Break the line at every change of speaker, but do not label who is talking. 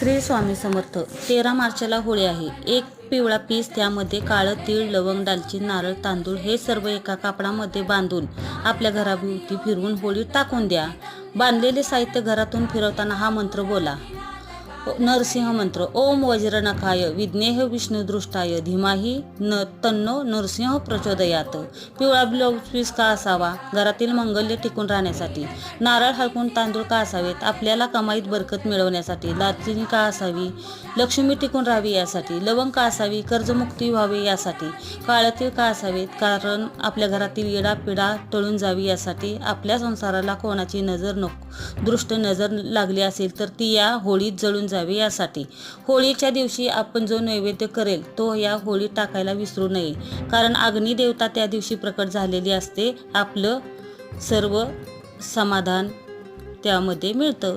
श्री स्वामी समर्थ तेरा मार्चला होळी आहे. एक पिवळा पीस त्यामध्ये काळं तीळ लवंग दालचिनी नारळ तांदूळ हे सर्व एका कापडामध्ये बांधून आपल्या घराभोवती फिरवून होळी टाकून द्या. बांधलेले साहित्य घरातून फिरवताना हा मंत्र बोला. नरसिंह मंत्र ओम वज्रनखाय विज्ञेह विष्णुदृष्टाय धीमाही न तन्नो नरसिंह प्रचोदयात. पिवळा ब्लाऊज पीस का असावा? घरातील मंगल्य टिकून राहण्यासाठी. नारळ हळकून तांदूळ का असावेत? आपल्याला कमाईत बरकत मिळवण्यासाठी. दाचिनी का असावी? लक्ष्मी टिकून राहावी यासाठी. लवंग का असावी? कर्जमुक्ती व्हावी यासाठी. काळातील का असावेत? कारण आपल्या घरातील येडा पिडा टळून जावी यासाठी आपल्या संसाराला कोणाची नजर नको. दृष्ट नजर लागली असेल तर ती या होळीत जळून जावे यासाठी. होळीच्या दिवशी आपण जो नैवेद्य करेल तो या होळीत टाकायला विसरू नये. कारण अग्निदेवता त्या दिवशी प्रकट झालेली असते. आपलं सर्व समाधान त्यामध्ये मिळतं.